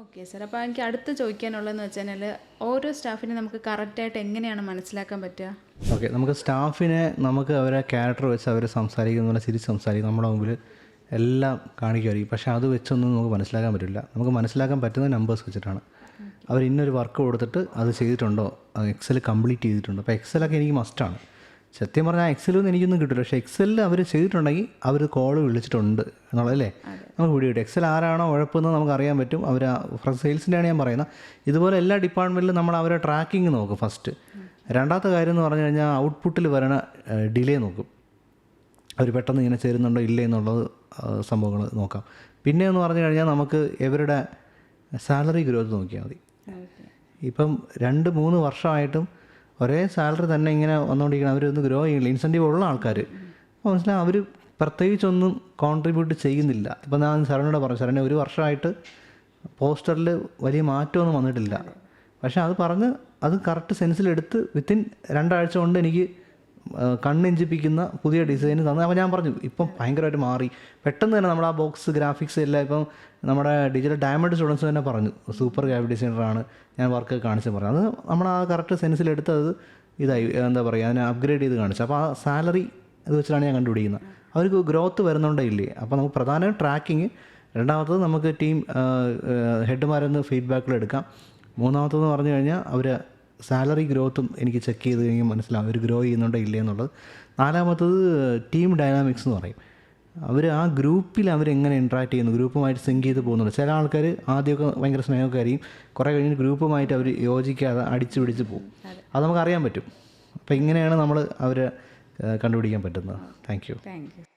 Okay sir അപ്പോൾ എനിക്ക് അടുത്ത് ചോദിക്കാനുള്ളതെന്ന് വെച്ച് കഴിഞ്ഞാൽ ഓരോ സ്റ്റാഫിനെ നമുക്ക് കറക്റ്റായിട്ട് എങ്ങനെയാണ് മനസ്സിലാക്കാൻ പറ്റുക? ഓക്കെ നമുക്ക് സ്റ്റാഫിനെ നമുക്ക് അവരെ ക്യാരക്ടർ വെച്ച് അവർ സംസാരിക്കുന്ന പോലെ ചിരിച്ച് സംസാരിക്കും. നമ്മുടെ മുമ്പിൽ എല്ലാം കാണിക്കുമായിരിക്കും. പക്ഷേ അത് വെച്ചൊന്നും നമുക്ക് മനസ്സിലാക്കാൻ പറ്റില്ല. നമുക്ക് മനസ്സിലാക്കാൻ പറ്റുന്ന നമ്പേഴ്സ് വെച്ചിട്ടാണ്. അവർ ഇന്നൊരു വർക്ക് കൊടുത്തിട്ട് അത് ചെയ്തിട്ടുണ്ടോ? എക്സൽ കംപ്ലീറ്റ് ചെയ്തിട്ടുണ്ടോ? അപ്പോൾ എക്സലൊക്കെ എനിക്ക് മസ്റ്റാണ് സത്യം പറഞ്ഞാൽ എക്സലൊന്നും എനിക്കൊന്നും കിട്ടില്ല പക്ഷേ എക്സലിൽ അവർ ചെയ്തിട്ടുണ്ടെങ്കിൽ അവർ കോൾ വിളിച്ചിട്ടുണ്ട് എന്നുള്ളതല്ലേ? നമുക്ക് വീഡിയോ കിട്ടും എക്സൽ ആരാണോ ഉഴപ്പെന്ന് നമുക്ക് അറിയാൻ പറ്റും. അവർ സെയിൽസിന്റെയാണ് ഞാൻ പറയുന്നത്. ഇതുപോലെ എല്ലാ ഡിപ്പാർട്ട്മെന്റിലും നമ്മൾ അവരെ ട്രാക്കിംഗ് നോക്കും ഫസ്റ്റ് രണ്ടാമത്തെ കാര്യം എന്ന് പറഞ്ഞു കഴിഞ്ഞാൽ ഔട്ട്പുട്ടിൽ വരണ ഡിലേ നോക്കും. അവർ പെട്ടെന്ന് ഇങ്ങനെ ചേരുന്നുണ്ടോ ഇല്ലേ എന്നുള്ളത് സംഭവങ്ങൾ നോക്കാം. പിന്നെ എന്ന് പറഞ്ഞു കഴിഞ്ഞാൽ നമുക്ക് ഇവരുടെ സാലറി ഗ്രോത്ത് നോക്കിയാൽ മതി. ഇപ്പം രണ്ട് മൂന്ന് വർഷമായിട്ടും ഒരേ സാലറി തന്നെ ഇങ്ങനെ വന്നുകൊണ്ടിരിക്കണം അവരൊന്ന് ഗ്രോ ചെയ്യില്ല ഇൻസെന്റീവ് ഉള്ള ആൾക്കാർ അപ്പോൾ മനസ്സിലായി? അവർ പ്രത്യേകിച്ചൊന്നും കോൺട്രിബ്യൂട്ട് ചെയ്യുന്നില്ല. ഇപ്പം ഞാൻ ശരണിയോട് പറഞ്ഞു സരണ ഒരു വർഷമായിട്ട് പോസ്റ്ററിൽ വലിയ മാറ്റമൊന്നും വന്നിട്ടില്ല. പക്ഷേ അത് പറഞ്ഞ് അത് കറക്റ്റ് സെൻസിലെടുത്ത് വിത്തിൻ രണ്ടാഴ്ച കൊണ്ട് എനിക്ക് കണ്ണെഞ്ചിപ്പിക്കുന്ന പുതിയ ഡിസൈൻ തന്നു. അപ്പോൾ ഞാൻ പറഞ്ഞു ഇപ്പം ഭയങ്കരമായിട്ട് മാറി. പെട്ടെന്ന് തന്നെ നമ്മുടെ ആ ബോക്സ് ഗ്രാഫിക്സ് എല്ലാം ഇപ്പം നമ്മുടെ ഡിജിറ്റൽ ഡയമണ്ട് സ്റ്റുഡൻസ് തന്നെ പറഞ്ഞു സൂപ്പർ ഗ്രാഫിക് ഡിസൈനറാണ് ഞാൻ വർക്ക് കാണിച്ച് പറഞ്ഞു. അത് നമ്മൾ ആ കറക്റ്റ് സെൻസിൽ അത് ഇതായി എന്താ പറയുക അതിനെ അപ്ഗ്രേഡ് ചെയ്ത് കാണിച്ചു. അപ്പോൾ ആ സാലറി ഇത് വെച്ചിട്ടാണ് ഞാൻ കണ്ടുപിടിക്കുന്നത്. അവർക്ക് ഗ്രോത്ത് വരുന്നുണ്ടോ ഇല്ലേ? അപ്പോൾ നമുക്ക് പ്രധാന ട്രാക്കിങ് രണ്ടാമത്തത് നമുക്ക് ടീം ഹെഡുമാരൊന്ന് ഫീഡ്ബാക്കിൽ എടുക്കാം. മൂന്നാമത്തതെന്ന് പറഞ്ഞു കഴിഞ്ഞാൽ അവർ സാലറി ഗ്രോത്തും എനിക്ക് ചെക്ക് ചെയ്ത് കഴിഞ്ഞാൽ മനസ്സിലാവും അവർ ഗ്രോ ചെയ്യുന്നുണ്ടോ ഇല്ലേ എന്നുള്ളത്. നാലാമത്തത് ടീം ഡൈനാമിക്സ് എന്ന് പറയും. അവർ ആ ഗ്രൂപ്പിൽ അവരെങ്ങനെ ഇൻട്രാക്ട് ചെയ്യുന്നു? ഗ്രൂപ്പുമായിട്ട് സിങ്ക് ചെയ്ത് പോകുന്നുണ്ട്. ചില ആൾക്കാർ ആദ്യമൊക്കെ ഭയങ്കര സ്നേഹമൊക്കെ ആയിരിക്കും കുറേ കഴിഞ്ഞ് ഗ്രൂപ്പുമായിട്ട് അവർ യോജിക്കാതെ അടിച്ചു പിടിച്ച് പോകും. അത്. നമുക്ക് അറിയാൻ പറ്റും. അപ്പോൾ ഇങ്ങനെയാണ് നമ്മൾ അവരെ കണ്ടുപിടിക്കാൻ പറ്റുന്നത്. Thank you. Thank you.